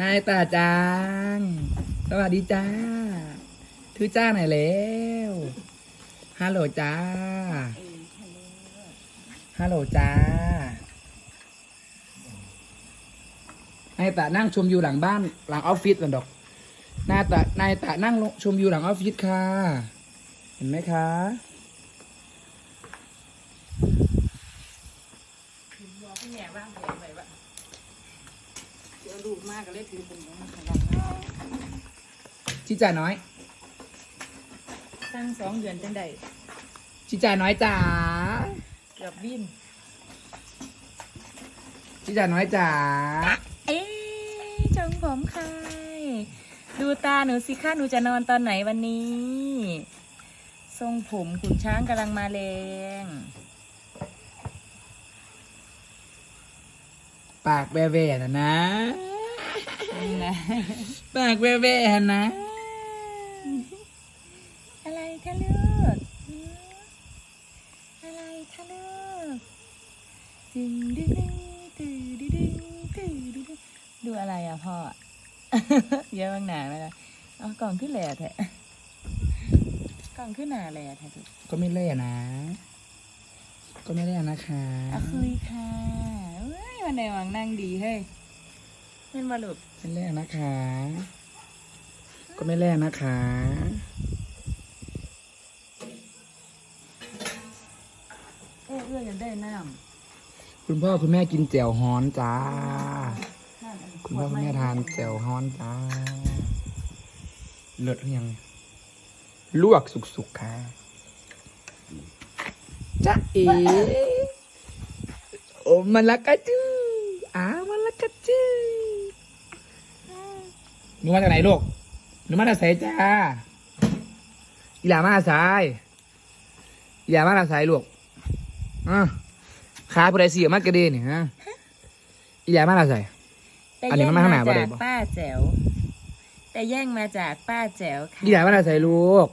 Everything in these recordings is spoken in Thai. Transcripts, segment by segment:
นายตาจังสวัสดีจ้าทือจ้าไหนแล้วฮัลโหลจ้าฮัลโหลจ้านายตานั่งชมอยู่หลังบ้านหลังออฟฟิศกันดอกนายตานายตานั่งชมอยู่หลังออฟฟิศค่ะ เห็นไหมคะ พี่แม่ว่างไปไปวะเดี๋ยวลูก มากก็เลยถือเป็นของขยันชิจ่าน้อย ตั้งสองเดือนจังใดชิจ่าน้อยจ๋าเกือบวิ่นชิจ่าน้อยจ๋าเอ๊ะจงผมใครดูตาหนูสิคะหนูจะนอนตอนไหนวันนี้ ทรงผมขุนช้างกำลังมาแรงปากแว่ๆนะนะ นี่นะปากแว่ๆนะ อะไรคะลูกหืออะไรคะลูกดึงดึงดึงตื่ดึงดึงตื่ดึงดึงดูอะไรอะพ่อ เยอะมากหนาไหมล่ะเอากล่องขึ้นแหล่แทะกล่องขึ้นหนาแหล่แทะลูกก็ไม่เล่นะ ก็ไม่เล่นะคะเอาคุยค่ะเว้ยวันไหนหวังนั่งดีเฮ้ย เป็นมาลูกไม่เล่นะคะ ก็ไม่เล่นะคะ เอ้ยเอื้อยังได้น้คุณพ่อคุณแม่กินแจ่วฮ้อนจ้าำน้ำอันคุณพ่อคุณแม่ทานแจ่วฮ้อนจ้าเลิศหรือยัง ลวกสุกๆค่ะจ้าเอ๋โอ้มันละกะจื้ออ้ามันละกะจื้อ หนูมาจากไหนลูกหนูมาจากไสจ้าอีหลามาจากไสอีหลามาจากไสลูกอะขาผู้ใดเสียมากกระเด็นเนี่ยฮะอีหลามาจากไสแต่อันนี้แย่งมันมาข้างหมาน้าบ่ได้จากบ่ ป้าแจ๋วแต่แย่งมาจากป้าแจ๋วค่ะอีหลามาจากไสลูก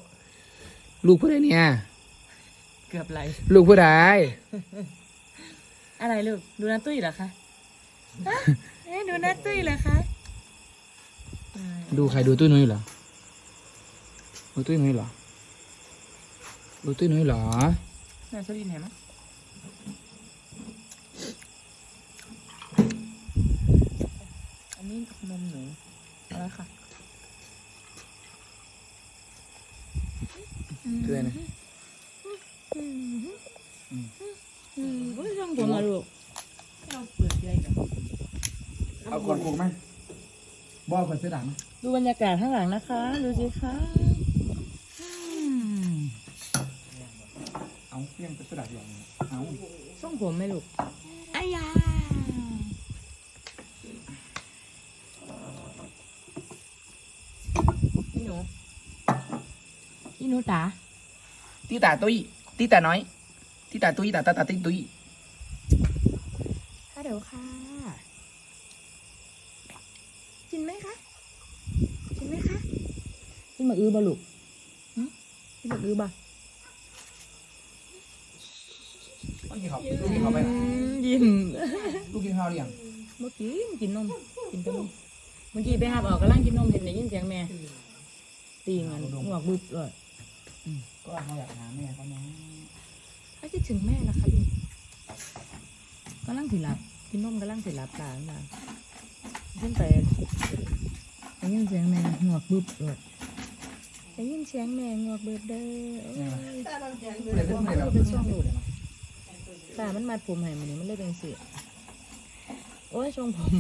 ลูกผู้ใดเนี่ย เกือบไหลลูกผู้ใดอะไรลูกดูน้าตุ้ยเหรอคะฮะเอ๊ะดูน้าตุ้ยเหรอคะอ่า ดูใครดูตุ้ยนุ้ยเหรอ ดูตุ้ยนุ้ยเหรอ ดูตุ้ยนุ้ยเหรอน่าจะดินเห็นไหมอันนี้นมหนูเอาละค่ะคืออะไรนะอืมไม่ช่างผมอะลูกเราเปลือกใหญ่กับเอาคนโคงไหม บอกคนเสื้อดำไหมดูบรรยากาศข้างหลังนะคะ ดูสิคะอืมเอาเพียงเป็นเสื้อดำอย่างนี้เอาส่งผมไหมลูกอายาอีหนูอีหนูตาตีตาตุ้ยตีตาน้อยตีตาตุ้ยตาตาตาตีตุ้ยค่ะเดี๋ยวค่ะ กินไหมคะกินไหมคะกินหมากอือบ่ลูกหึกินหมากอือบ่ลูกกินข้าวลูกกินข้าวไปไหนยิ้มลูกกินข้าวหรือยังเมื่อกี้กินนมกินแต่นมเมื่อกี้ไปหาบออกกำลังกินนมเห็นได้ยินเสียงแม่ตีงันหัวกบึบเลยก็เขาอยากหาแม่เขานะเขาคิดถึงแม่ละคะลูกกำลังสิหลับกินนมกำลังสิหลับตาขึ้นมา ขึ้นไปได้ยินเสียงแม่หัวกบึบเลยได้ยินเสียงแม่หัวกบึบเด้อโอ้ยเดี๋ยวเพิ่งเลยเราเป็นช่วงอยู่ตามันมัดผมให้มันนี่มันเลยเป็นสีโอ้ยช่วงผม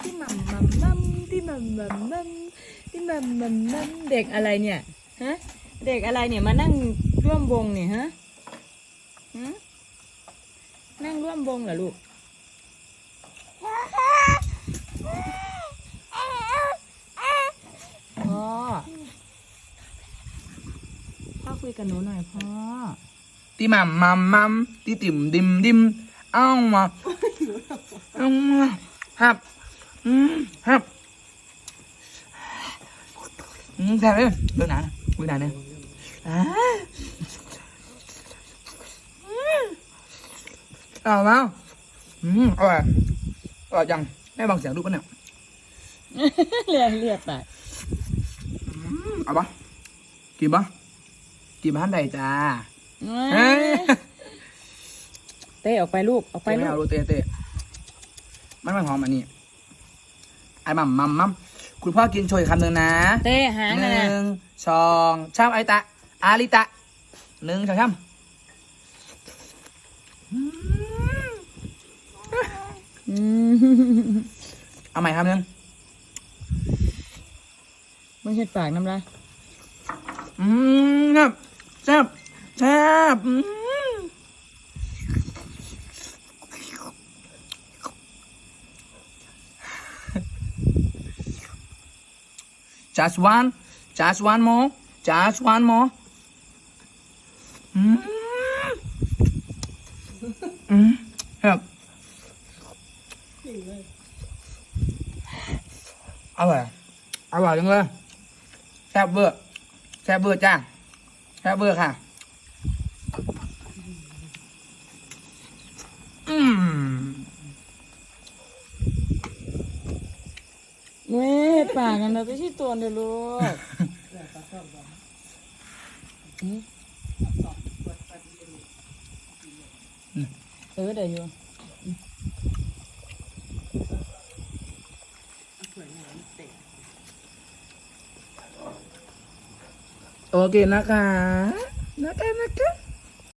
ที่หม่ำหม่ำหม่ำที่ม่ำหม่ำหม่ำที่ม่ำหม่ำหม่ำเด็กอะไรเนี่ยฮะเด็กอะไรเนี่ยมานั่งร่วมวงเนี่ยฮะ นั่งร่วมวงเหรอลูก พ่อ พ่อคุยกับหนูหน่อยพ่อตีม่ำมัมมัมตีติ่มดิมดิมเอามาเอามาฮับอืมฮับอืมแซ่บเลยเลิกหนานะเลิกหนาเนี่ยอ่าอืม เอามาอืมอร่อยอร่อยจังแม่บางเสียงดูปะเนี่ยเรียกเรียกไปอืมเอาปะกินปะกินบ้านใดจ้าเอ้ยเต้ออกไปลูกออกไปไปลูไม่เอากดูเตะเตะมันไม่หอมอันนี้ไอ้มัมมัมมัมคุณพ่อกินโชยคำหนึ่งนะ เต้หางหนะนึ่งสองชามไอตะอาริตะหนึ่งสองชามอืม เอาใหม่ครับหนึ่งไม่ใช่ปากน้ำลายอืมครับแซ่บแซ่บอืม just one just one more just one more อืมอืมครับ อร่อยอร่อยจังเลยแซ่บเบอร์แซ่บเบอร์จ้าแซ่บเบอร์ค่ะ อืมเว้ยปากกันเราไม่ใช่ตัวเดียวลูกอืมเออเดี๋ยวอยู่ โอเ